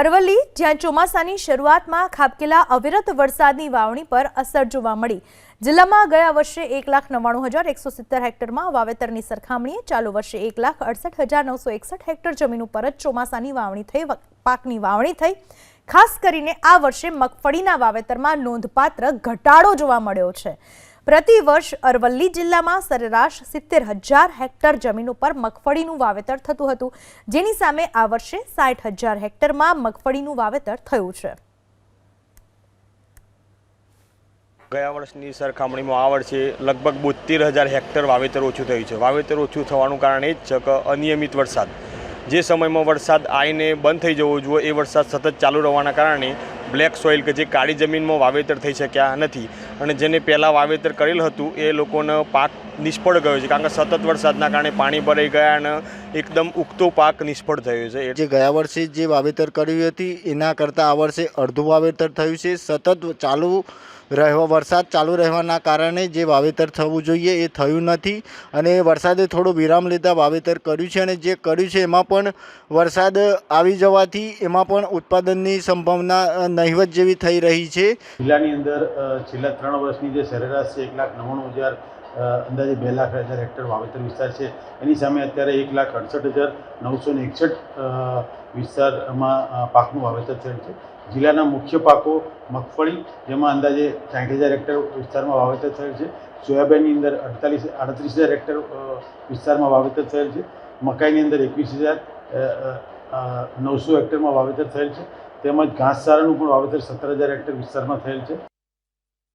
અરવલ્લી, જ્યાં ચોમાસાની શરૂઆતમાં ખાબકેલા અવિરત વરસાદની વાવણી પર અસર જોવા મળી. જિલ્લામાં ગયા વર્ષે એક લાખ નવ્વાણું હજાર એકસો સિત્તેર હેક્ટરમાં વાવેતરની સરખામણીએ ચાલુ વર્ષે એક લાખ અડસઠ હજાર નવસો એકસઠ હેક્ટર જમીન ઉપર જ ચોમાસાની વાવણી થઈ પાકની વાવણી થઈ. ખાસ કરીને આ વર્ષે મગફળીના વાવેતરમાં નોંધપાત્ર ઘટાડો જોવા મળ્યો છે. પ્રતિ વર્ષ અરવલ્લી જિલ્લામાં સરેરાશ સિત્તેર હજાર હેક્ટર જમીન ઉપર મગફળીનું વાવેતર થતું હતું, જેની સામે આ વર્ષે સાઠ હજાર હેક્ટરમાં મગફળીનું વાવેતર થયું છે. ગયા વર્ષની સરખામણીમાં આ વર્ષે લગભગ બોતેર હજાર હેક્ટર વાવેતર ઓછું થયું છે. વાવેતર ઓછું થવાનું કારણ એ જ છે કે અનિયમિત વરસાદ. જે સમયમાં વરસાદ આવીને બંધ થઈ જવો જોઈએ, એ વરસાદ સતત ચાલુ રહેવાના કારણે બ્લેક સોઇલ કે જે કાળી જમીનમાં વાવેતર થઈ શક્યા નથી. અને જેને પહેલાં વાવેતર કરેલ હતું, એ લોકોનો પાક નિષ્ફળ ગયો છે. કારણ કે સતત વરસાદના કારણે પાણી ભરાઈ ગયા અને એકદમ ઉગતો પાક નિષ્ફળ થયો છે. જે ગયા વર્ષે જે વાવેતર કર્યું હતી, એના કરતાં આ વર્ષે અડધું વાવેતર થયું છે. સતત ચાલુ રહેવા વરસાદ ચાલુ રહેવાના કારણે જે વાવેતર થવું જોઈએ એ થયું નથી અને વરસાદે થોડો વિરામ લેતા વાવેતર કર્યું છે અને જે કર્યું છે એમાં પણ વરસાદ આવી જવાથી એમાં પણ ઉત્પાદનની સંભાવના નહીવત જેવી થઈ રહી છે. જિલ્લાની અંદર છેલ્લા ત્રણ વર્ષની જે સરેરાશ છે એક લાખ નવ્વાણું હજાર અંદાજે બે લાખ હજાર હેક્ટર વાવેતર વિસ્તાર છે. એની સામે અત્યારે એક લાખ અડસઠ હજાર નવસો ને એકસઠ વિસ્તારમાં પાકનું વાવેતર થયેલ છે. જિલ્લાના મુખ્ય પાકો મગફળી, જેમાં અંદાજે સાઠ હજાર હેક્ટર વિસ્તારમાં વાવેતર થયેલ છે. સોયાબીનની અંદર અડતાલીસ, આડત્રીસ હજાર હેક્ટર વિસ્તારમાં વાવેતર થયેલ છે. મકાઈની અંદર એકવીસ હજાર નવસો હેક્ટરમાં વાવેતર થયેલ છે. તેમજ ઘાસચારાનું પણ વાવેતર સત્તર હજાર હેક્ટર વિસ્તારમાં થયેલ છે.